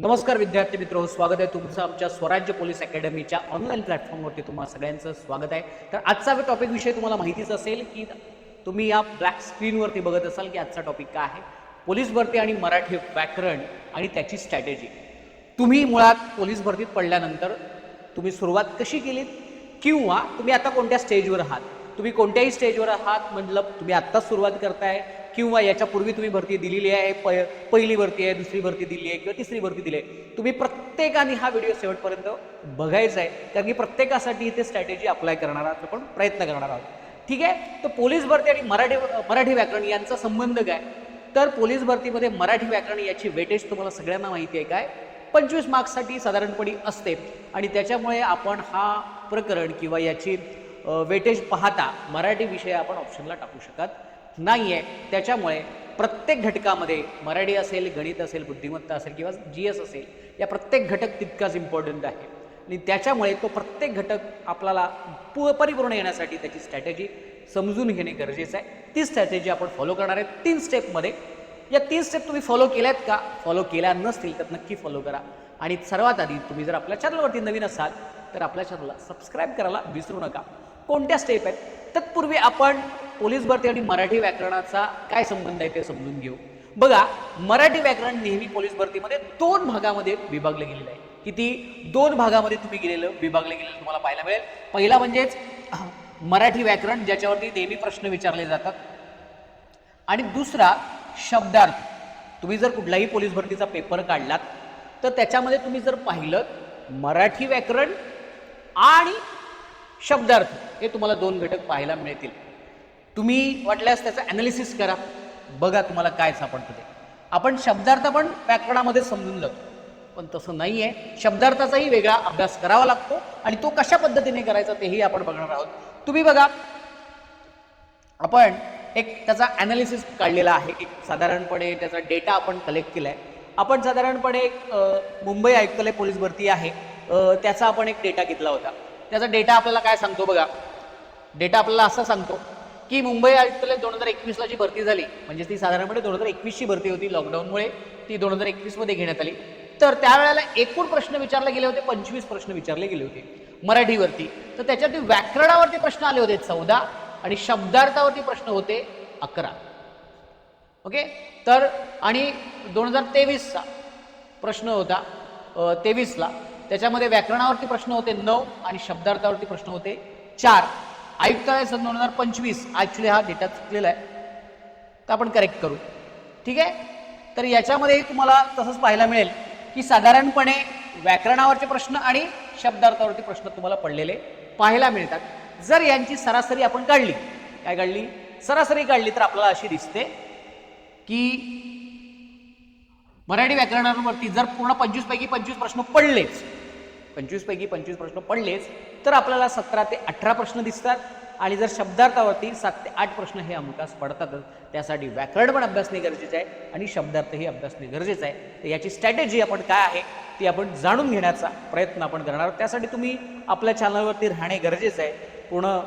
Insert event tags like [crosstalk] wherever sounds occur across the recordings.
नमस्कार विद्यार्थी मित्र स्वागत आहे तुमचं आमच्या स्वराज्य पोलीस अकॅडमीच्या ऑनलाईन प्लॅटफॉर्मवरती तुम्हाला सगळ्यांचं स्वागत आहे. तर आजचा टॉपिक विषय तुम्हाला माहितीच असेल की तुम्ही या ब्लॅक स्क्रीनवरती बघत असाल की आजचा टॉपिक काय आहे. पोलीस भरती आणि मराठी व्याकरण आणि त्याची स्ट्रॅटेजी तुम्ही मुळात पोलीस भरतीत पडल्यानंतर तुम्ही सुरुवात कशी केलीत? किंवा तुम्ही आता कोणत्या स्टेजवर आहात? तुम्ही कोणत्याही स्टेजवर आहात म्हटलं तुम्ही आत्ताच सुरुवात करताय. किंवा याच्यापूर्वी तुम्ही भरती दिलेली आहे प पहिली भरती आहे दुसरी भरती दिली आहे किंवा तिसरी भरती दिली आहे. तुम्ही प्रत्येकाने हा व्हिडिओ शेवटपर्यंत बघायचा आहे कारण की प्रत्येकासाठी इथे स्ट्रॅटेजी अप्लाय करणार आहात आपण प्रयत्न करणार आहोत. ठीक आहे? तर पोलीस भरती आणि मराठी मराठी व्याकरण यांचा संबंध काय? तर पोलीस भरतीमध्ये मराठी व्याकरण याची वेटेज तुम्हाला सगळ्यांना माहिती आहे काय? पंचवीस मार्क्ससाठी साधारणपणे असते. आणि त्याच्यामुळे आपण हा प्रकरण किंवा याची वेटेज पाहता मराठी विषय आपण ऑप्शनला टाकू शकत नाही आहे त्याच्यामुळे प्रत्येक घटकामध्ये मराठी असेल गणित असेल बुद्धिमत्ता असेल किंवा जी एस असेल या प्रत्येक घटक तितकाच इम्पॉर्टंट आहे. आणि त्याच्यामुळे तो प्रत्येक घटक आपल्याला पु परिपूर्ण येण्यासाठी त्याची स्ट्रॅटेजी समजून घेणे गरजेचं आहे. ती स्ट्रॅटेजी आपण फॉलो करणार आहे तीन स्टेपमध्ये या तीन स्टेप तुम्ही फॉलो केल्यात का? फॉलो केल्या नसतील तर नक्की फॉलो करा. आणि सर्वात आधी तुम्ही जर आपल्या चॅनलवरती नवीन असाल तर आपल्या चॅनलला सबस्क्राईब करायला विसरू नका. कोणत्या स्टेप आहेत? तत्पूर्वी आपण पोलीस भरती आणि मराठी व्याकरणाचा काय संबंध आहे ते समजून घेऊ. बघा मराठी व्याकरण नेहमी पोलीस भरतीमध्ये दोन भागामध्ये विभागलं गेलेलं आहे. किती? दोन भागामध्ये तुम्ही गेलेलं विभागलं गेलेलं तुम्हाला पाहायला मिळेल. पहिला म्हणजेच [clears throat] मराठी व्याकरण ज्याच्यावरती नेहमी प्रश्न विचारले जातात. आणि दुसरा शब्दार्थ. तुम्ही जर कुठलाही पोलीस भरतीचा पेपर काढलात तर त्याच्यामध्ये तुम्ही जर पाहिलं मराठी व्याकरण आणि शब्दार्थ हे तुम्हाला दोन घटक पाहायला मिळतील. तुम्ही वाटल्यास त्याचं ॲनालिसिस करा. बघा तुम्हाला काय सापडतं ते. आपण शब्दार्थ पण व्याकरणामध्ये समजून जातो. पण तसं नाही आहे शब्दार्थाचाही वेगळा अभ्यास करावा लागतो आणि तो कशा पद्धतीने करायचा तेही आपण बघणार आहोत. तुम्ही बघा. आपण एक त्याचा ॲनालिसिस काढलेला आहे. एक साधारणपणे त्याचा डेटा आपण कलेक्ट केला आहे आपण साधारणपणे एक मुंबई आयुक्तालय पोलीस भरती आहे. त्याचा आपण एक डेटा घेतला होता. त्याचा डेटा आपल्याला काय सांगतो बघा? डेटा आपल्याला असं सांगतो की मुंबई आयुक्तालय दोन हजार एकवीसला जी भरती झाली म्हणजे ती साधारणपणे दोन हजार एकवीसची भरती होती लॉकडाऊनमुळे ती दोन हजार एकवीसमध्ये घेण्यात आली. तर त्यावेळेला एकूण प्रश्न विचारले गेले होते पंचवीस प्रश्न विचारले गेले होते मराठीवरती. तर त्याच्यावरती व्याकरणावरती प्रश्न आले होते चौदा आणि शब्दार्थावरती प्रश्न होते अकरा. ओके? तर आणि दोन हजार तेवीसचा प्रश्न होता तेवीसला. त्याच्यामध्ये व्याकरणावरती प्रश्न होते नऊ आणि शब्दार्थावरती प्रश्न होते चार. आयुक्तालय सन दोन हजार पंचवीस. ॲक्च्युली हा डेटा चुकलेला आहे. तर आपण करेक्ट करू. ठीक आहे? तर याच्यामध्ये तुम्हाला तसंच पाहायला मिळेल की साधारणपणे व्याकरणावरचे प्रश्न आणि शब्दार्थावरती प्रश्न तुम्हाला पडलेले पाहायला मिळतात. जर यांची सरासरी आपण काढली काय काढली? सरासरी काढली तर आपल्याला अशी दिसते की मराठी व्याकरणावरती जर पूर्ण पंचवीस पैकी पंचवीस प्रश्न पडलेच पंचवीसपैकी पंचवीस प्रश्न पडलेच तर आपल्याला सतरा ते अठरा प्रश्न दिसतात. आणि जर शब्दार्थावरती सात ते आठ प्रश्न हे अमुकास पडतातच त्यासाठी व्याकरण पण अभ्यासणे गरजेचं आहे आणि शब्दार्थही अभ्यासणे गरजेचं आहे. तर याची स्ट्रॅटेजी आपण काय आहे ती आपण जाणून घेण्याचा प्रयत्न आपण करणार आहोत. त्यासाठी तुम्ही आपल्या चॅनलवरती राहणे गरजेचं आहे. पूर्ण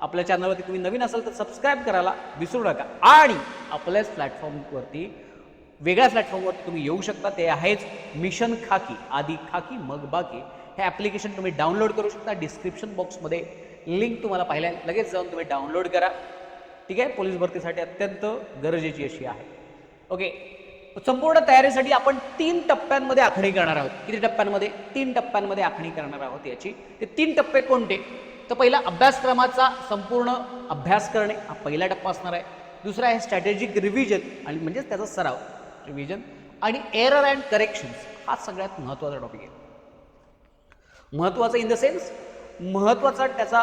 आपल्या चॅनलवरती तुम्ही नवीन असाल तर सबस्क्राईब करायला विसरू नका. आणि आपल्याच प्लॅटफॉर्मवरती वेगळ्या प्लॅटफॉर्मवरती तुम्ही येऊ शकता. ते आहेच मिशन खाकी आधी खाकी मग बाकी. हे ॲप्लिकेशन तुम्ही डाउनलोड करू शकता. डिस्क्रिप्शन बॉक्समध्ये लिंक तुम्हाला पाहिल्या लगेच जाऊन तुम्ही डाउनलोड करा. ठीक आहे? पोलीस भरतीसाठी अत्यंत गरजेची अशी आहे. ओके संपूर्ण तयारीसाठी आपण तीन टप्प्यांमध्ये आखणी करणार आहोत. किती टप्प्यांमध्ये? तीन टप्प्यांमध्ये आखणी करणार आहोत याची. ते तीन टप्पे कोणते? तर पहिला अभ्यासक्रमाचा संपूर्ण अभ्यास करणे. हा पहिला टप्पा असणार आहे. दुसरा आहे स्ट्रॅटेजिक रिव्हिजन आणि म्हणजेच त्याचा सराव. रिव्हिजन आणि एरर अँड करेक्शन्स हा सगळ्यात महत्त्वाचा टॉपिक आहे. महत्त्वाचा इन द सेन्स महत्त्वाचा त्याचा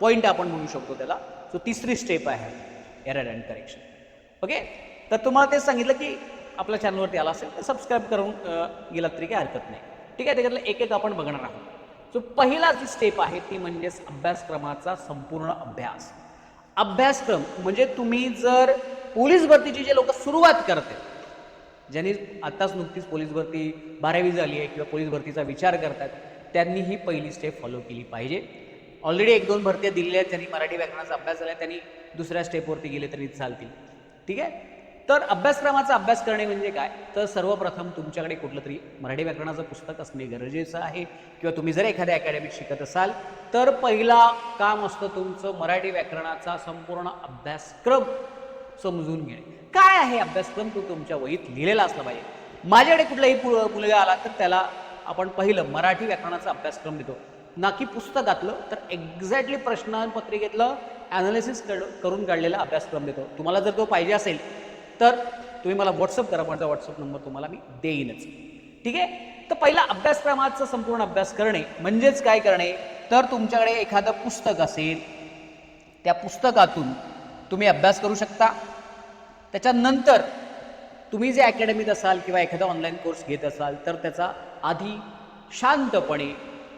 पॉईंट आपण म्हणू शकतो त्याला. सो तिसरी स्टेप आहे एरर अँड करेक्शन ओके तर तुम्हाला तेच सांगितलं की आपल्या चॅनलवरती आला असेल तर सबस्क्राईब करून गेलात तरी काही हरकत नाही. ठीक आहे? त्याच्यातलं एक एक आपण बघणार आहोत. सो पहिला जी स्टेप आहे ती म्हणजेच अभ्यासक्रमाचा संपूर्ण अभ्यास. अभ्यासक्रम म्हणजे तुम्ही जर पोलीस भरतीची जे लोक सुरुवात करते ज्यांनी आत्ताच नुकतीच पोलीस भरती बारावी झाली आहे किंवा पोलीस भरतीचा विचार करतात त्यांनी ही पहिली स्टेप फॉलो केली पाहिजे. ऑलरेडी एक दोन भरत्या दिलेल्या आहेत ज्यांनी मराठी व्याकरणाचा अभ्यास झाला आहे त्यांनी दुसऱ्या स्टेपवरती गेले तरी चालतील. ठीक आहे? तर अभ्यासक्रमाचा अभ्यास करणे म्हणजे काय? तर सर्वप्रथम तुमच्याकडे कुठलं तरी मराठी व्याकरणाचं पुस्तक असणे गरजेचं आहे. किंवा तुम्ही जर एखाद्या अकॅडमीत शिकत असाल तर पहिला काम असतं तुमचं मराठी व्याकरणाचा संपूर्ण अभ्यासक्रम समजून घेणे. काय आहे अभ्यासक्रम? तो तुमच्या वहीत लिहिलेला असला पाहिजे. माझ्याकडे कुठलाही पु- मुलगा आला तर त्याला आपण पहिलं मराठी व्याकरणाचा अभ्यासक्रम देतो ना की पुस्तकातलं तर एक्झॅक्टली प्रश्नपत्रिकेतलं ॲनालिसिस करून काढलेला अभ्यासक्रम देतो तुम्हाला जर तो पाहिजे असेल तर तुम्ही मला व्हॉट्सअप करा. माझा व्हॉट्सअप नंबर तुम्हाला मी देईनच. ठीक आहे? तर पहिला अभ्यासक्रमाचा संपूर्ण अभ्यास करणे म्हणजेच काय करणे? तर तुमच्याकडे एखादं पुस्तक असेल त्या पुस्तकातून तुम्ही अभ्यास करू शकता. त्याच्यानंतर तुम्ही जे अकॅडमीत असाल किंवा एखादा ऑनलाईन कोर्स घेत असाल तर त्याचा आधी शांतपणे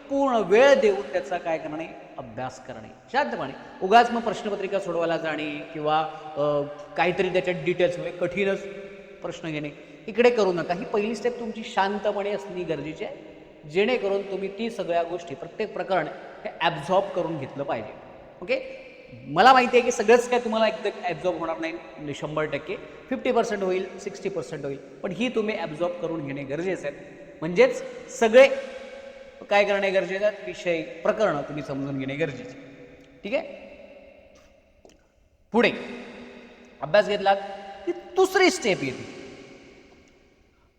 पूर्ण वेळ देऊन त्याचा काय करणे? अभ्यास करणे. शांतपणे. उगाच मग प्रश्नपत्रिका सोडवायला जाणे किंवा काहीतरी त्याच्यात डिटेल्स म्हणजे कठीणच प्रश्न घेणे. इकडे करू नका. ही पहिली स्टेप तुमची शांतपणे असणे गरजेची आहे. जेणेकरून तुम्ही ती सगळ्या गोष्टी प्रत्येक प्रकरण हे ॲब्झॉर्ब करून घेतलं पाहिजे. ओके मला माहिती आहे की सगळंच काय तुम्हाला एकदम ॲब्झॉर्ब होणार नाही म्हणजे शंभर टक्के. फिफ्टी पर्सेंट होईल सिक्स्टी पर्सेंट होईल. पण ही तुम्ही ॲब्झॉर्ब करून घेणे गरजेचं आहे. म्हणजेच सगळे काय करणे गरजेचं आहे विषय प्रकरणं तुम्ही समजून घेणे गरजेचे ठीक आहे? पुढे. अभ्यास घेतलात? की दुसरी स्टेप येते.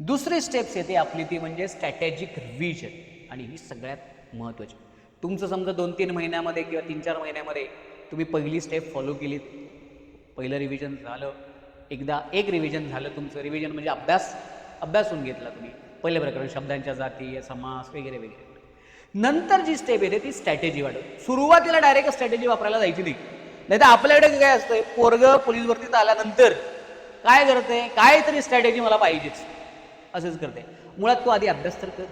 दुसरी स्टेप्स येते आपली ती म्हणजे स्ट्रॅटेजिक रिव्हिजन आणि ही सगळ्यात महत्त्वाची. तुमचं समजा दोन तीन महिन्यामध्ये किंवा तीन चार महिन्यामध्ये तुम्ही पहिली स्टेप फॉलो केलीत. पहिलं रिव्हिजन झालं. एकदा एक रिव्हिजन झालं तुमचं. रिव्हिजन म्हणजे अभ्यास अभ्यासून घेतला तुम्ही. पहिलं प्रकरण शब्दांच्या जाती समास वगैरे वगैरे. नंतर जी स्टेप येते ती स्ट्रॅटेजी वाढव सुरुवातीला डायरेक्ट स्ट्रॅटेजी वापरायला जायची नाही. नाही तर आपल्याकडे काय असतंय? पोरग पोलीस भरतीत आल्यानंतर काय करते? काहीतरी स्ट्रॅटेजी मला पाहिजेच. असंच करते. मुळात तू आधी अभ्यास तर कर.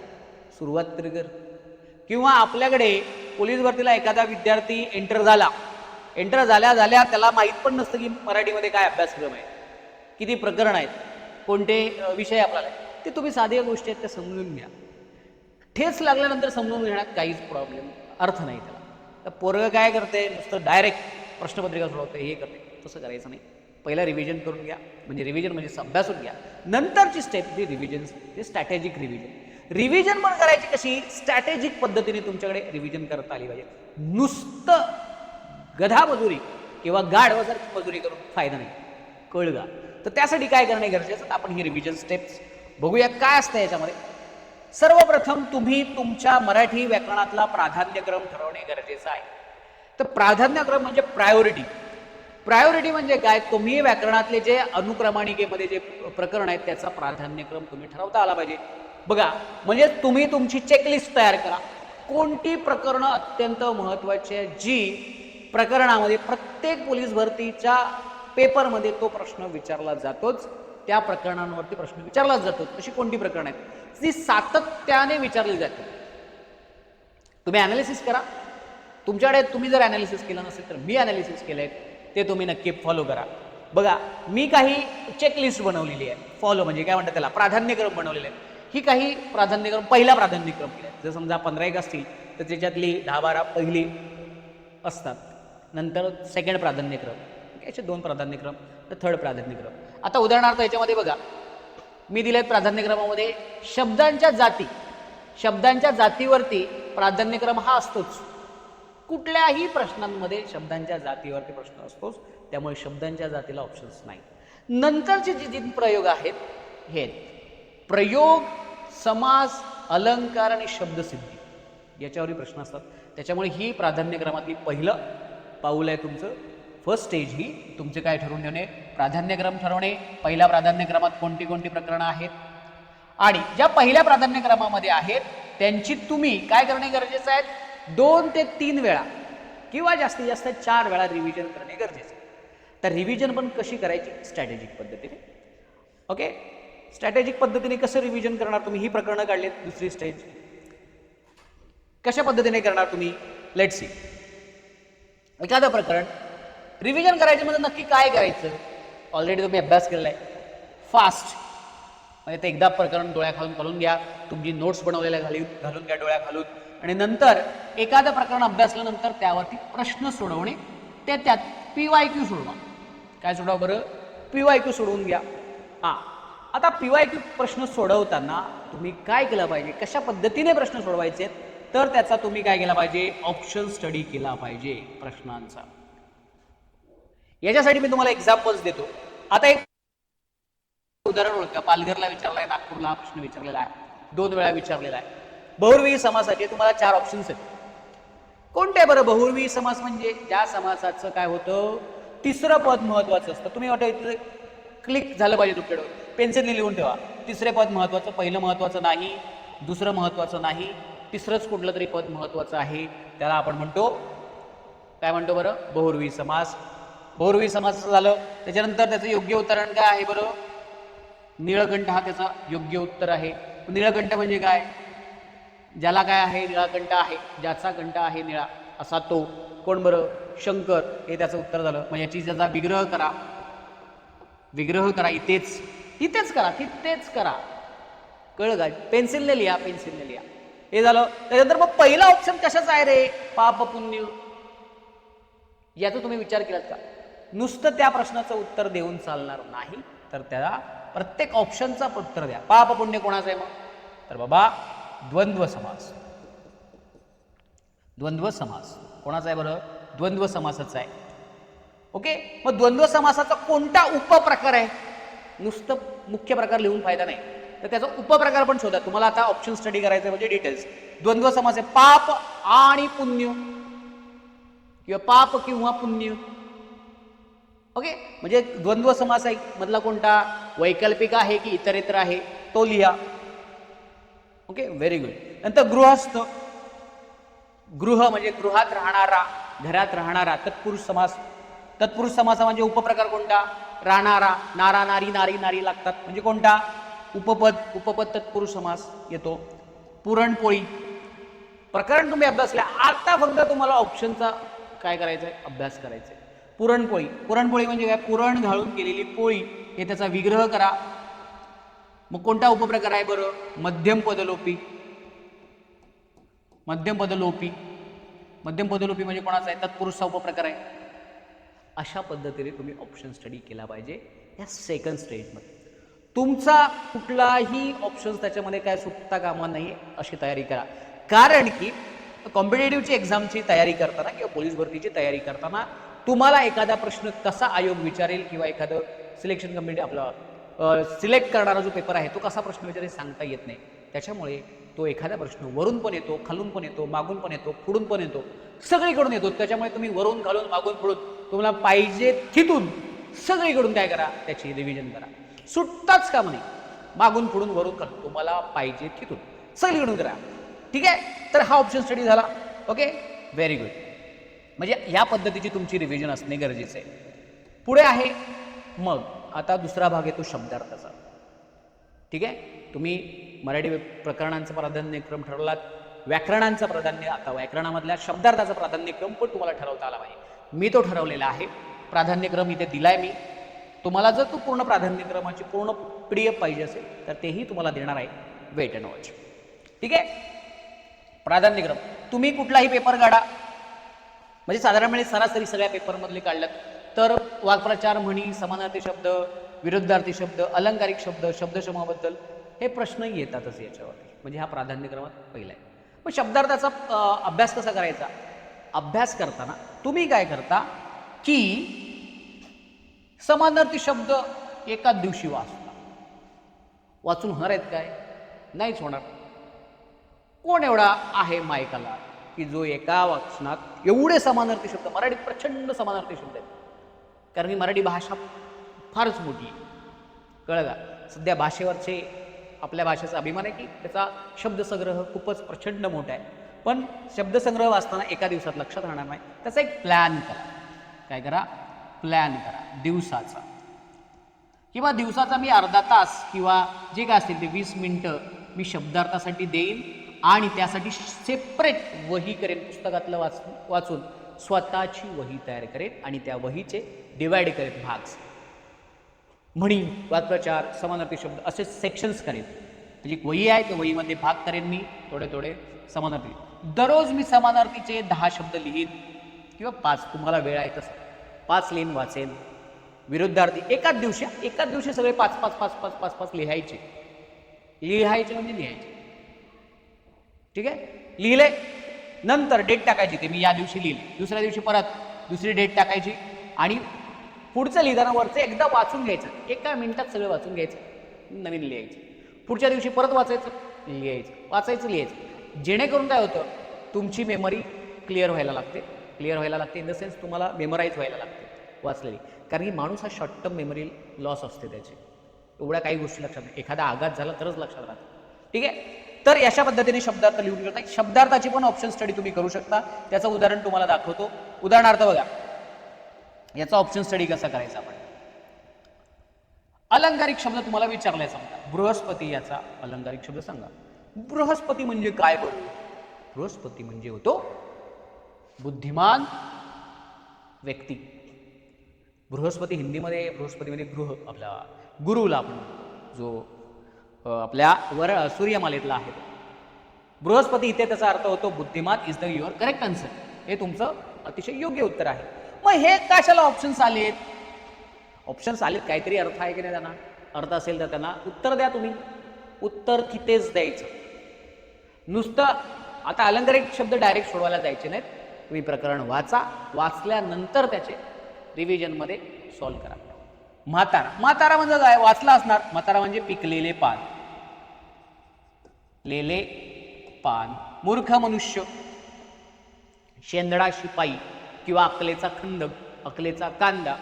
सुरुवात तर कर. किंवा आपल्याकडे पोलीस भरतीला एखादा विद्यार्थी एंटर झाला. एंटर झाल्या झाल्या त्याला माहीत पण नसतं की मराठीमध्ये काय अभ्यासक्रम आहे किती प्रकरण आहेत. कोणते विषय आपल्याला आहेत. ते तुम्ही साध्या गोष्टी आहेत त्या समजून घ्या. ठेच लागल्यानंतर समजून घेण्यात काहीच प्रॉब्लेम अर्थ नाही त्याला. तर पोरगं काय करते नुसतं डायरेक्ट प्रश्नपत्रिका सोडवते हे करते तसं करायचं नाही. पहिला रिव्हिजन करून घ्या. म्हणजे रिव्हिजन म्हणजे अभ्यासून घ्या. नंतरची स्टेप जी रिव्हिजन ते स्ट्रॅटेजिक रिव्हिजन रिव्हिजन पण करायची कशी? स्ट्रॅटेजिक पद्धतीने तुमच्याकडे रिव्हिजन करता आली पाहिजे. नुसतं गधा मजुरी किंवा गाढवासारखी मजुरी करून फायदा नाही. कळगा तर त्यासाठी काय करणे गरजेचं? तर आपण ही रिव्हिजन स्टेप्स बघूया काय असतं याच्यामध्ये. सर्वप्रथम तुम्ही तुमच्या मराठी व्याकरणातला प्राधान्यक्रम ठरवणे गरजेचं आहे. तर प्राधान्यक्रम म्हणजे प्रायोरिटी. प्रायोरिटी म्हणजे काय? तुम्ही व्याकरणातले जे अनुक्रमणिकेमध्ये जे प्रकरण आहेत त्याचा प्राधान्यक्रम तुम्ही ठरवता आला पाहिजे. बघा म्हणजे तुम्ही तुमची चेकलिस्ट तयार करा. कोणती प्रकरणं अत्यंत महत्त्वाची आहे जी प्रकरणामध्ये प्रत्येक पोलीस भरतीच्या पेपरमध्ये तो प्रश्न विचारला जातोच. त्या प्रकरणांवरती प्रश्न विचारलाच जातो. अशी कोणती प्रकरणं आहेत? जी सातत्याने विचारली जाते. तुम्ही ॲनालिसिस करा. तुमच्याकडे तुम्ही जर ॲनालिसिस केलं नसेल तर मी ॲनालिसिस केलं आहे ते तुम्ही नक्की फॉलो करा. बघा मी काही चेकलिस्ट बनवलेली आहे. फॉलो म्हणजे काय म्हणतात त्याला? प्राधान्यक्रम बनवलेले आहे ही काही प्राधान्यक्रम पहिला प्राधान्यक्रम केला जर समजा पंधरा एक असतील तर त्याच्यातली दहा बारा पहिली असतात. नंतर सेकंड प्राधान्यक्रम. याचे दोन प्राधान्यक्रम तर थर्ड प्राधान्यक्रम. आता उदाहरणार्थ याच्यामध्ये बघा. मी दिलेत प्राधान्यक्रमामध्ये शब्दांच्या जाती. शब्दांच्या जातीवरती प्राधान्यक्रम हा असतोच. कुठल्याही प्रश्नांमध्ये शब्दांच्या जातीवरती प्रश्न असतोच. त्यामुळे शब्दांच्या जातीला ऑप्शन्स नाही. नंतरचे जे तीन प्रयोग आहेत हे प्रयोग समास अलंकार आणि शब्दसिद्धी. याच्यावरही प्रश्न असतात. त्याच्यामुळे ही प्राधान्यक्रमातली पहिलं पाऊल आहे तुमचं. फर्स्ट स्टेज ही. तुमचे काय ठरवून देणे? प्राधान्यक्रम ठरवणे. पहिल्या प्राधान्यक्रमात कोणती कोणती प्रकरणं आहेत? आणि ज्या पहिल्या प्राधान्यक्रमामध्ये आहेत त्यांची तुम्ही काय करणे गरजेचं आहे? दोन ते तीन वेळा किंवा जास्तीत जास्त चार वेळा रिव्हिजन करणे गरजेचं आहे. तर रिव्हिजन पण कशी करायची? स्ट्रॅटेजिक पद्धतीने. ओके स्ट्रॅटेजिक पद्धतीने कसं रिव्हिजन करणार तुम्ही? ही प्रकरणं काढलीत दुसरी स्टेज कशा पद्धतीने करणार तुम्ही? लेट सी एखादं प्रकरण. रिव्हिजन करायचं म्हणजे नक्की काय करायचं? ऑलरेडी तुम्ही अभ्यास केलेला आहे फास्ट म्हणजे ते एकदा प्रकरण डोळ्या खालून घालून घ्या. तुमची नोट्स बनवलेल्या घालून घालून घ्या डोळ्या घालून आणि नंतर एखादं प्रकरण अभ्यासल्यानंतर त्यावरती प्रश्न सोडवणे ते त्यात पी वाय क्यू सोडवा. काय सोडवा बरं? पी वाय क्यू सोडवून घ्या. हां. आता पी वाय क्यू प्रश्न सोडवताना तुम्ही काय केलं पाहिजे? कशा पद्धतीने प्रश्न सोडवायचे? आहेत, तर त्याचा तुम्ही काय केला पाहिजे? ऑप्शन स्टडी केला पाहिजे प्रश्नांचा. याच्यासाठी मी तुम्हाला एक्झाम्पल्स देतो. आता एक उदाहरण ओळखा पालघरला विचारलाय नागपूरला प्रश्न विचारलेला आहे. दोन वेळा विचारलेला आहे. बहुर्वी समासाचे तुम्हाला चार ऑप्शन्स आहेत. कोणते बरं? बहुर्वी समास म्हणजे? ज्या समासाचं काय होतं? तिसरं पद महत्वाचं असतं. तुम्ही वाटतं इथे क्लिक झालं पाहिजे तुमच्याकडे. पेन्सिलने लिहून ठेवा. तिसरे पद महत्वाचं पहिलं महत्वाचं नाही. दुसरं महत्वाचं नाही. तिसरंच कुठलं तरी पद महत्वाचं आहे. त्याला आपण म्हणतो काय म्हणतो बरं? बहुर्वी समास. बहुर्वी समासाचं झालं. त्याच्यानंतर त्याचं योग्य उदाहरण काय आहे बरं? निळकंठ हा त्याचा योग्य उत्तर आहे. निळकंठ म्हणजे काय? ज्याला काय आहे? निळाकंठ आहे. ज्याचा कंठ आहे निळा असा तो. कोण बरं? शंकर. हे त्याचं उत्तर झालं. मग याची त्याचा विग्रह करा. विग्रह करा. इथेच. इथेच करा. तिथेच करा. कळ काय पेन्सिलने लिहा पेन्सिलने लिहा. हे झालं. त्याच्यानंतर मग पहिला ऑप्शन कशाचा आहे रे? पाप पुण्य याचा तुम्ही विचार केलात का? नुसतं त्या प्रश्नाचं उत्तर देऊन चालणार नाही तर त्याला प्रत्येक ऑप्शनचा उत्तर द्या. पाप पुण्य कोणाचं आहे मग? तर बाबा द्वंद्व समास. द्वंद्व समास. कोणाचा आहे बरं? द्वंद्व समासाचा आहे. ओके? मग द्वंद्व समासाचा कोणता उपप्रकार आहे? नुसतं मुख्य प्रकार लिहून फायदा नाही. तर त्याचा उपप्रकार पण शोधा. तुम्हाला आता ऑप्शन स्टडी करायचं आहे म्हणजे डिटेल्स द्वंद्व समास आहे. पाप आणि पुण्य. किंवा पाप किंवा पुण्य. ओके म्हणजे द्वंद्व समास आहे. मधला कोणता? वैकल्पिक आहे की इतरेतर आहे? तो लिहा. ओके व्हेरी गुड नंतर गृहस्थ. गृह म्हणजे गृहात राहणारा घरात राहणारा तत्पुरुष समास. तत्पुरुष समासा म्हणजे उपप्रकार कोणता? राहणारा नारा नारी नारी नारी लागतात. म्हणजे कोणता? उपपद उपपद तत्पुरुष समास येतो. पुरणपोळी. प्रकरण तुम्ही अभ्यासले. आता फक्त तुम्हाला ऑप्शनचा काय करायचं आहे अभ्यास करायचा आहे पुरणपोळी. पुरणपोळी म्हणजे काय? पुरण घालून केलेली पोळी. हे त्याचा विग्रह करा. मग कोणता उपप्रकार आहे बरं? मध्यम पदलोपी. मध्यम पदलोपी. मध्यम पदलोपी म्हणजे कोणाचा आहे? तत्पुरुषचा उपप्रकार आहे. अशा पद्धतीने तुम्ही ऑप्शन स्टडी केला पाहिजे या सेकंड स्टेजमध्ये तुमचा कुठलाही ऑप्शन त्याच्यामध्ये काय सुटता कामा नाही अशी तयारी करा. कारण की कॉम्पिटेटिव्हची एक्झामची तयारी करताना किंवा पोलीस भरतीची तयारी करताना तुम्हाला एखादा प्रश्न कसा आयोग विचारेल किंवा एखादं सिलेक्शन कमिटी आपला सिलेक्ट करणारा जो पेपर आहे तो कसा प्रश्न विचारेल सांगता येत नाही. त्याच्यामुळे तो एखादा प्रश्न वरून पण येतो खालून पण येतो मागून पण येतो पुढून पण येतो सगळीकडून येतो. त्याच्यामुळे तुम्ही वरून घालून मागून पुढून तुम्हाला पाहिजे तिथून सगळीकडून काय करा त्याची रिव्हिजन करा. सुटताच काम नाही मागून पुढून वरून करून तुम्हाला पाहिजे तिथून सगळीकडून करा. ठीक आहे? तर हा ऑप्शन स्टडी झाला. ओके व्हेरी गुड म्हणजे या पद्धतीची तुमची रिव्हिजन असणे गरजेचं आहे. पुढे आहे. मग आता दुसरा भाग येतो शब्दार्थाचा. ठीक आहे? तुम्ही मराठी प्रकरणांचा प्राधान्यक्रम ठरवलात. व्याकरणांचं प्राधान्य आता व्याकरणामधल्या शब्दार्थाचा प्राधान्यक्रम पण तुम्हाला ठरवता आला पाहिजे. मी तो ठरवलेला आहे. प्राधान्यक्रम इथे दिलाय मी. तुम्हाला जर तो पूर्ण प्राधान्यक्रमाची पूर्ण पी डी एफ पाहिजे असेल तर तेही तुम्हाला देणार आहे. वेट अँड वॉच ठीक आहे? प्राधान्यक्रम तुम्ही कुठलाही पेपर काढा. म्हणजे साधारणपणे सरासरी सगळ्या पेपरमधले काढलं तर वाक्प्रचार म्हणी समानार्थी शब्द विरुद्धार्थी शब्द अलंकारिक शब्द शब्दशमाबद्दल हे प्रश्न येतातच याच्यावरती. म्हणजे हा प्राधान्यक्रमात पहिला आहे. मग शब्दार्थाचा अभ्यास कसा करायचा? अभ्यास करताना तुम्ही काय करता की समानार्थी शब्द एकाच दिवशी वाचता. वाचून होणार आहेत काय? नाहीच होणार. कोण एवढा आहे मायकाला? की जो एका वाचनात एवढे समानार्थी शब्द मराठीत प्रचंड समानार्थी शब्द आहेत. कारण की मराठी भाषा फारच मोठी आहे. कळलं का? सध्या भाषेवरचे आपल्या भाषेचा अभिमान आहे की त्याचा शब्दसंग्रह खूपच प्रचंड मोठा आहे. पण शब्दसंग्रह वाचताना एका दिवसात लक्षात राहणार नाही. त्याचा एक प्लॅन करा. काय करा? प्लॅन करा. दिवसाचा. किंवा दिवसाचा मी अर्धा तास किंवा जे काय असतील ते वीस मिनटं मी शब्दार्थासाठी देईन. आणि त्यासाठी सेपरेट वही करेन पुस्तकातलं वाच वाचून. स्वतःची वही तयार करेन आणि त्या वहीचे डिवाइड करेन भाग म्हणी वाक्प्रचार समानार्थी शब्द असे सेक्शन्स करेन. म्हणजे एक वही आहे त्या वहीमध्ये भाग करेन मी थोडे थोडे समानार्थी. दररोज मी समानार्थीचे दहा शब्द लिहीन किंवा पाच तुम्हाला वेळ आहे तसं. पाच लिहीन वाचेन. विरुद्धार्थी एकाच दिवशी एकाच दिवशी सगळे पाच पाच पाच पाच पाच पाच लिहायचे. लिहायचे म्हणजे लिहायचे. ठीक आहे? लिहिले. नंतर डेट टाकायची ते मी या दिवशी लिहिले. दुसऱ्या दिवशी परत दुसरी डेट टाकायची. आणि पुढचं लिहिताना वरचं एकदा वाचून घ्यायचं. एका मिनिटात सगळं वाचून घ्यायचं. नवीन लिहायचं. पुढच्या दिवशी परत वाचायचं लिहायचं. वाचायचं लिहायचं. जेणेकरून काय होतं? तुमची मेमरी क्लिअर व्हायला लागते. क्लिअर व्हायला लागते इन द सेन्स तुम्हाला मेमराईज व्हायला लागते वाचलेली. कारण की माणूस हा शॉर्ट टर्म मेमरी लॉस असते त्याची. एवढ्या काही गोष्टी लक्षात नाही. एखादा आघात झाला तरच लक्षात राहतं. ठीक आहे? तर अशा पद्धतीने शब्दार्थ लिहू करता शब्दार्थाची पण ऑप्शन स्टडी तुम्ही करू शकता. त्याचं उदाहरण तुम्हाला दाखवतो. उदाहरणार्थ बघा याचा ऑप्शन स्टडी कसा करायचा आपण? अलंकारिक शब्द तुम्हाला विचारलाय समजा. बृहस्पती याचा अलंकारिक शब्द सांगा. बृहस्पती म्हणजे काय बरं? बृहस्पती म्हणजे होतो बुद्धिमान व्यक्ती. बृहस्पती हिंदीमध्ये बृहस्पतीमध्ये म्हणजे गृह आपला गुरुला आपण जो आपल्या वर सूर्यमालेतला आहे. बृहस्पती इथे त्याचा अर्थ होतो बुद्धिमान is the your correct answer हे तुमचं अतिशय योग्य उत्तर आहे. मग हे कशाला ऑप्शन्स आलेत? ऑप्शन्स आलेत काहीतरी अर्थ आहे की नाही त्यांना? अर्थ असेल तर त्यांना उत्तर द्या तुम्ही. उत्तर तिथेच द्यायचं. नुसतं आता अलंकारिक शब्द डायरेक्ट सोडवायला जायचे नाहीत. तुम्ही प्रकरण वाचा वाचल्यानंतर त्याचे रिव्हिजनमध्ये सॉल्व करा. म्हातारा म्हातारा म्हणजे काय? वाचला असणार. म्हातारा म्हणजे पिकलेले पान. लेले पान. मूर्ख मनुष्य. शेंदडा शिपाई किंवा अकलेचा खंदक अकलेचा कांदा.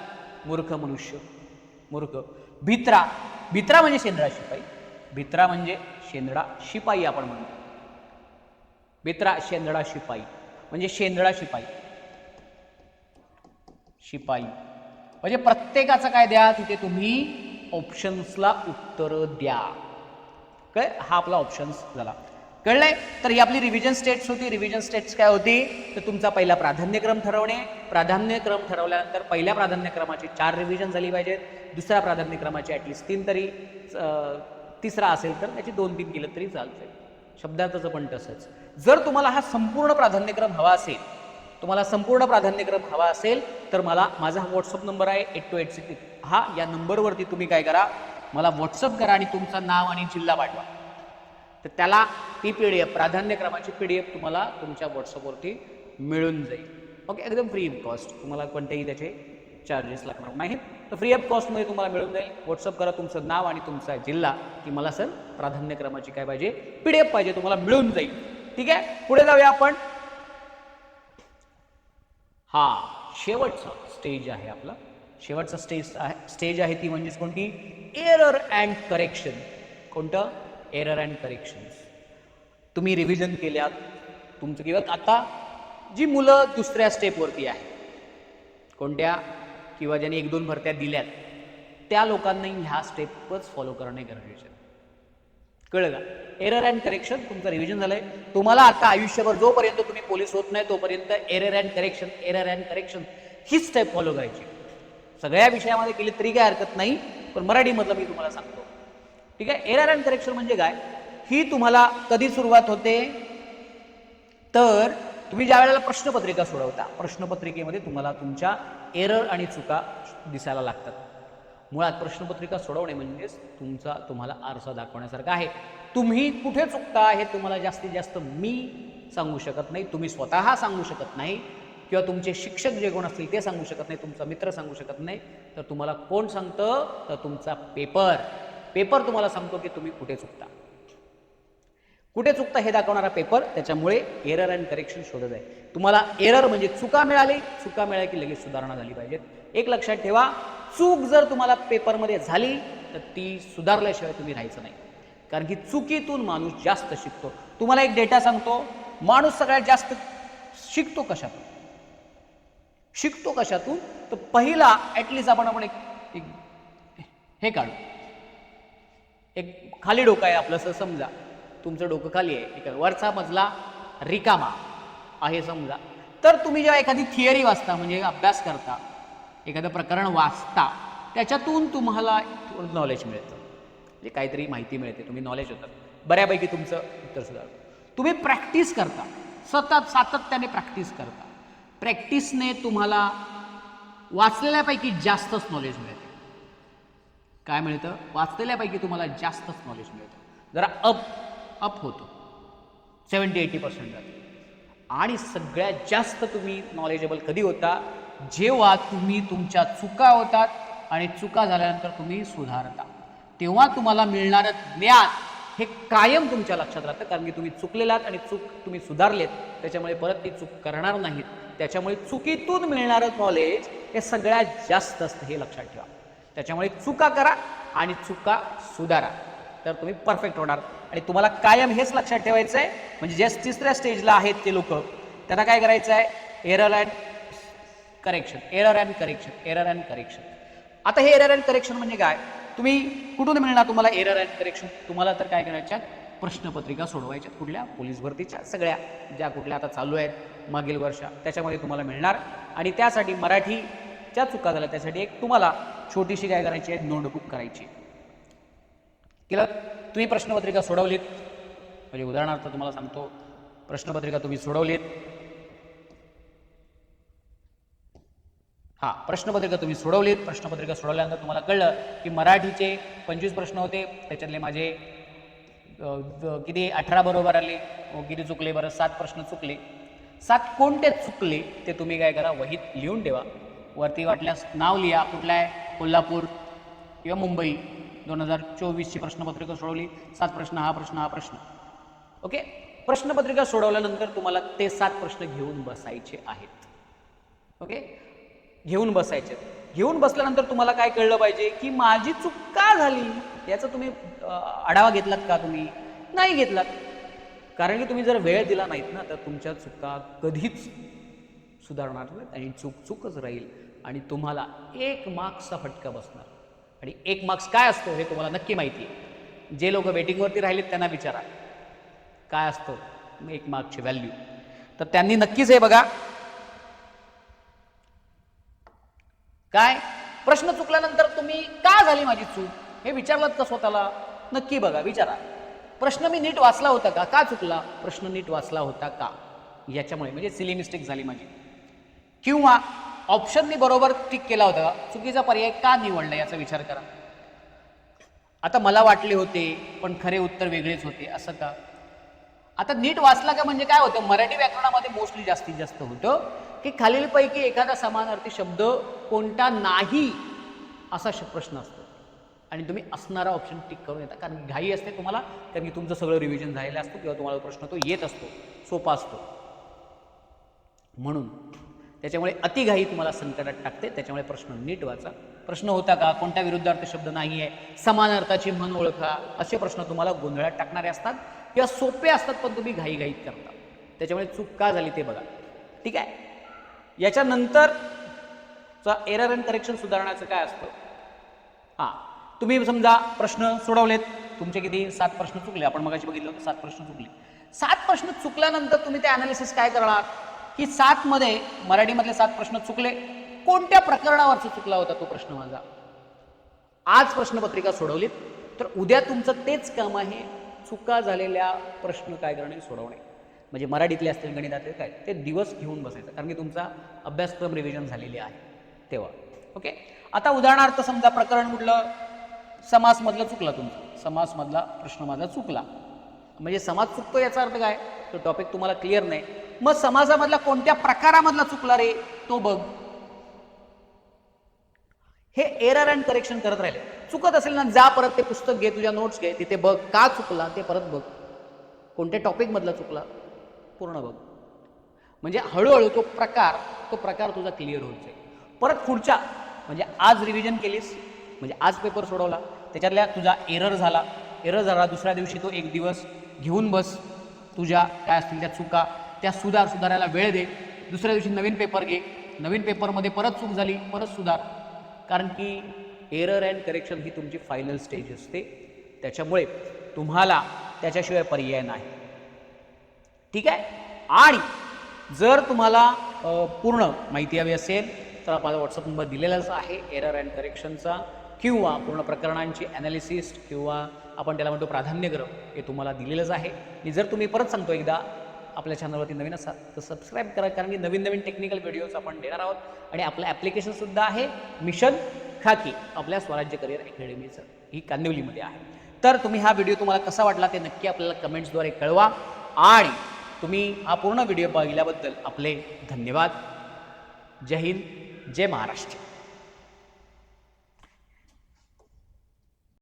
मूर्ख मनुष्य. मूर्ख. भित्रा. भित्रा म्हणजे शेंदडा शिपाई. भित्रा म्हणजे शेंदडा शिपाई आपण म्हणतो. भित्रा शेंदडा शिपाई. म्हणजे शेंदडा शिपाई. शिपाई. म्हणजे प्रत्येकाचं काय द्या? तिथे तुम्ही ऑप्शन्सला उत्तर द्या. काय हा आपला ऑप्शन्स झाला. कळलंय? तर ही आपली रिव्हिजन स्टेट्स होती. रिव्हिजन स्टेट्स काय होती? तर तुमचा पहिला प्राधान्यक्रम ठरवणे. प्राधान्यक्रम ठरवल्यानंतर पहिल्या प्राधान्यक्रमाची चार रिव्हिजन झाली पाहिजेत. दुसऱ्या प्राधान्यक्रमाची ॲटलिस्ट तीन तरी तिसरा असेल तर त्याची दोन तीन केलं तरी चालते शब्दार्थाचं पण तसंच. जर तुम्हाला हा संपूर्ण प्राधान्यक्रम हवा असेल तुम्हाला संपूर्ण प्राधान्यक्रम हवा असेल तर मला माझा हा व्हॉट्सअप नंबर आहे एट टू एट सिक्स हा या नंबरवरती तुम्ही काय करा? मला व्हॉट्सअप करा आणि तुमचं नाव आणि जिल्हा पाठवा. तर त्याला ती पी डी एफ प्राधान्यक्रमाची पी डी एफ तुम्हाला तुमच्या व्हॉट्सअपवरती मिळून जाईल. ओके एकदम फ्री ऑफ कॉस्ट तुम्हाला कोणतेही त्याचे चार्जेस लागणार नाही तर फ्री ऑफ कॉस्टमध्ये तुम्हाला मिळून जाईल. व्हॉट्सअप करा तुमचं नाव आणि तुमचा जिल्हा की मला सर प्राधान्यक्रमाची काय पाहिजे? पी डी एफ पाहिजे तुम्हाला मिळून जाईल. ठीक आहे? पुढे जाऊया आपण. हा शेवटचा स्टेज आहे आपला. शेवटचा स्टेज आहे स्टेज आहे ती म्हणजेच कोणती? एरर अँड करेक्शन कोणतं? एरर अँड करेक्शन्स तुम्ही रिव्हिजन केल्यात. तुमचं किंवा आता जी मुलं दुसऱ्या स्टेपवरती आहे कोणत्या? किंवा ज्यांनी एक दोन भरत्या दिल्यात. त्या लोकांनाही ह्या स्टेपच फॉलो करणे गरजेचे कळलं का? एरर अँड करेक्शन तुमचं रिव्हिजन झालंय. तुम्हाला आता आयुष्यभर जोपर्यंत तुम्ही पोलीस होत नाही तोपर्यंत error and correction error and correction he step follow करायची. सगळ्या विषयामध्ये केली तरी काय हरकत नाही. पण मराठीमधलं मी तुम्हाला सांगतो. ठीक आहे? एरर अँड करेक्शन म्हणजे काय? ही तुम्हाला कधी सुरुवात होते? तर तुम्ही ज्या वेळेला प्रश्नपत्रिका सोडवता प्रश्नपत्रिकेमध्ये तुम्हाला तुमच्या एरर आणि चुका दिसायला लागतात. मुळात प्रश्नपत्रिका सोडवणे म्हणजेच तुमचा तुम्हाला आरसा दाखवण्यासारखा आहे. तुम्ही कुठे चुकता हे तुम्हाला जास्तीत जास्त मी सांगू शकत नाही. तुम्ही स्वतः सांगू शकत नाही. किंवा तुमचे शिक्षक जे कोण असतील ते सांगू शकत नाही तुमचा मित्र सांगू शकत नाही. तर तुम्हाला कोण सांगतं? तर तुमचा पेपर. पेपर तुम्हाला सांगतो की तुम्ही कुठे चुकता. कुठे चुकता हे दाखवणारा पेपर त्याच्यामुळे एरर अँड करेक्शन शोधत आहे. तुम्हाला एरर म्हणजे चुका मिळाली चुका मिळाली की लगेच सुधारणा झाली पाहिजेत. एक लक्षात ठेवा चूक जर तुम्हाला पेपरमध्ये झाली तर ती सुधारल्याशिवाय तुम्ही राहायचं नाही. कारण की चुकीतून माणूस जास्त शिकतो. तुम्हाला एक डेटा सांगतो माणूस सगळ्यात जास्त शिकतो कशातून? शिकतो कशातून? तर पहिला ॲटलिस्ट आपण आपण एक हे काढू. एक खाली डोकं आहे आपलं असं समजा. तुमचं डोकं खाली आहे. एक वरचा मजला रिकामा आहे समजा. तर तुम्ही जेव्हा एखादी थिअरी वाचता म्हणजे अभ्यास करता एखादं प्रकरण वाचता त्याच्यातून तुम्हाला नॉलेज मिळतं. म्हणजे काहीतरी माहिती मिळते. तुम्ही नॉलेज होतं. बऱ्यापैकी तुमचं उत्तर सुधारतं. तुम्ही प्रॅक्टिस करता. सतत सातत्याने प्रॅक्टिस करता. प्रॅक्टिसने तुम्हाला वाचलेल्यापैकी जास्तच नॉलेज मिळते. काय मिळतं? वाचलेल्यापैकी तुम्हाला जास्तच नॉलेज मिळतं. जरा अप अप होतो. सेवन्टी एटी पर्सेंट जाते. आणि सगळ्यात जास्त तुम्ही नॉलेजेबल कधी होता? जेव्हा तुम्ही तुमच्या चुका होतात आणि चुका झाल्यानंतर तुम्ही सुधारता. तेव्हा तुम्हाला मिळणारं ज्ञान हे कायम तुमच्या लक्षात राहतं. कारण की तुम्ही चुकलेलात आणि चूक तुम्ही सुधारलेत. त्याच्यामुळे परत ती चूक करणार नाहीत. त्याच्यामुळे चुकीतून मिळणारं नॉलेज हे सगळ्यात जास्त असतं हे लक्षात ठेवा. त्याच्यामुळे चुका करा आणि चुका सुधारा. तर तुम्ही परफेक्ट होणार. आणि तुम्हाला कायम हेच लक्षात ठेवायचं आहे म्हणजे जे तिसऱ्या स्टेजला आहेत ते लोक त्यांना काय करायचं आहे error and correction error and correction error and correction आता हे एरर अँड करेक्शन म्हणजे काय? तुम्ही कुठून मिळणार तुम्हाला एरर अँड करेक्शन तुम्हाला तर काय करायच्या प्रश्नपत्रिका सोडवायच्या कुठल्या? पोलीस भरतीच्या सगळ्या ज्या कुठल्या आता चालू आहेत. मागील वर्षा. त्याच्यामध्ये तुम्हाला मिळणार. आणि त्यासाठी मराठीच्या चुका झाल्या. त्यासाठी एक तुम्हाला छोटीशी काय करायची आहे? नोंदबुक करायची केलं तुम्ही प्रश्नपत्रिका सोडवलीत. म्हणजे उदाहरणार्थ तुम्हाला सांगतो. प्रश्नपत्रिका तुम्ही सोडवलीत. हां प्रश्नपत्रिका तुम्ही सोडवलीत. प्रश्नपत्रिका सोडवल्यानंतर तुम्हाला कळलं की मराठीचे पंचवीस प्रश्न होते. त्याच्यातले माझे किती? अठरा बरोबर आले. किती चुकले? बरं सात प्रश्न चुकले. सात कोणते चुकले ते तुम्ही काय करा वहीत लिहून ठेवा. वरती वाटल्यास नाव लिहा कुठलं आहे? कोल्हापूर किंवा मुंबई. दोन हजार चोवीसची प्रश्नपत्रिका सोडवली. सात प्रश्न हा प्रश्न हा प्रश्न. ओके? प्रश्नपत्रिका सोडवल्यानंतर तुम्हाला ते सात प्रश्न घेऊन बसायचे आहेत. ओके? घेऊन बसायचे घेऊन बसल्यानंतर तुम्हाला काय कळलं पाहिजे? की माझी चूक का झाली? याचा तुम्ही आढावा घेतलात का तुम्ही? नाही घेतलात. कारण की तुम्ही जर वेळ दिला नाहीत ना तर तुमच्या चुका कधीच सुधारणार नाहीत आणि चूक चूकच राहील. आणि तुम्हाला एक मार्क्सचा फटका बसणार. आणि एक मार्क्स काय असतो हे तुम्हाला नक्की माहिती आहे. जे लोक वेटिंगवरती राहिलेत त्यांना विचारा. काय असतं? एक मार्कची व्हॅल्यू तर त्यांनी नक्कीच हे बघा. काय? प्रश्न चुकल्यानंतर तुम्ही का झाली माझी चूक? हे विचारलात का स्वतःला? नक्की बघा विचारा. प्रश्न मी नीट वाचला होता का? का चुकला? प्रश्न नीट वाचला होता का? याच्यामुळे म्हणजे सिली मिस्टेक झाली माझी. किंवा ऑप्शन मी बरोबर टिक केला होता चुकीचा पर्याय का निवडला याचा विचार करा. आता मला वाटले होते पण खरे उत्तर वेगळेच होते असं का? आता नीट वाचला का म्हणजे काय होतं? मराठी व्याकरणामध्ये मोस्टली जास्तीत जास्त होतं की खालीलपैकी एखादा समानार्थी शब्द कोणता नाही असा श- प्रश्न असतो. आणि तुम्ही असणारा ऑप्शन टिक करून येता. कारण घाई असते तुम्हाला कारण की तुमचं सगळं रिव्हिजन झालेलं असतं किंवा तुम्हाला प्रश्न तो येत असतो सोपा असतो. म्हणून त्याच्यामुळे अतिघाई तुम्हाला संकटात टाकते त्याच्यामुळे प्रश्न नीट वाचा. प्रश्न होता का? कोणत्या विरुद्धार्थ शब्द नाही आहे? समान अर्थाची म्हण ओळखा. असे प्रश्न तुम्हाला गोंधळात टाकणारे असतात किंवा सोपे असतात पण तुम्ही घाईघाईत करता. त्याच्यामुळे चूक का झाली ते बघा. ठीक आहे? याच्यानंतरचा एरर अँड करेक्शन सुधारण्याचं काय असतं? हां. तुम्ही समजा प्रश्न सोडवलेत तुमचे किती? सात प्रश्न चुकले. आपण मगाशी बघितलं होतं सात प्रश्न चुकले. सात प्रश्न चुकल्यानंतर तुम्ही ते अनालिसिस काय करणार? की सातमध्ये मराठीमधले सात प्रश्न चुकले. कोणत्या प्रकरणावरचा चुकला होता तो प्रश्न माझा? आज प्रश्नपत्रिका सोडवलीत तर उद्या तुमचं तेच काम आहे चुका झालेल्या प्रश्न काय करणे? सोडवणे. म्हणजे मराठीतले असतील गणितातले काय ते दिवस घेऊन बसायचं. कारण की तुमचा अभ्यासक्रम रिव्हिजन झालेली आहे तेव्हा. ओके आता उदाहरणार्थ समजा प्रकरण म्हटलं समासमधला चुकला तुमचा. समासमधला प्रश्न माझा चुकला. म्हणजे समाज चुकतो याचा अर्थ काय? तो टॉपिक तुम्हाला क्लिअर नाही. मग समाजामधला कोणत्या प्रकारामधला चुकला रे? तो बघ. हे एरर अँड करेक्शन करत राहिले. चुकत असेल ना जा परत ते पुस्तक घे तुझ्या नोट्स घे तिथे बघ का चुकला ते परत बघ. कोणत्या टॉपिकमधला चुकला? पूर्ण बघ. म्हणजे हळूहळू तो प्रकार तो प्रकार तुझा क्लिअर होत जाईल परत पुढच्या म्हणजे आज रिव्हिजन केलीस म्हणजे आज पेपर सोडवला. त्याच्यातल्या तुझा एरर झाला. एरर झाला दुसऱ्या दिवशी तो एक दिवस घेऊन बस. तुझ्या काय असतील त्या चुका त्या सुधार सुधारायला वेळ दे. दुसऱ्या दिवशी नवीन पेपर घे. नवीन पेपरमध्ये परत चूक झाली परत सुधार. कारण की एरर अँड करेक्शन ही तुमची फायनल स्टेज असते. त्याच्यामुळे तुम्हाला त्याच्याशिवाय पर्याय नाही. ठीक आहे? आणि जर तुम्हाला पूर्ण माहिती हवी असेल तर माझा व्हॉट्सअप नंबर दिलेलाच आहे. एरर अँड करेक्शनचा किंवा पूर्ण प्रकरणांची ॲनालिसिस किंवा आपण त्याला म्हणतो प्राधान्यक्रम हे तुम्हाला दिलेलंच आहे. आणि जर तुम्ही परत सांगतो एकदा आपल्या चॅनलवरती नवीन असाल तर सबस्क्राईब करा कारण की नवीन नवीन टेक्निकल व्हिडिओज आपण देणार आहोत. आणि आपलं ॲप्लिकेशनसुद्धा आहे मिशन खाकी आपल्या स्वराज्य करिअर अकॅडमीचं ही कांदिवलीमध्ये आहे. तर तुम्ही हा व्हिडिओ तुम्हाला कसा वाटला ते नक्की आपल्याला कमेंट्सद्वारे कळवा. आणि तुम्ही हा पूर्ण व्हिडिओ पाहिल्याबद्दल आपले धन्यवाद. जय हिंद जय महाराष्ट्र.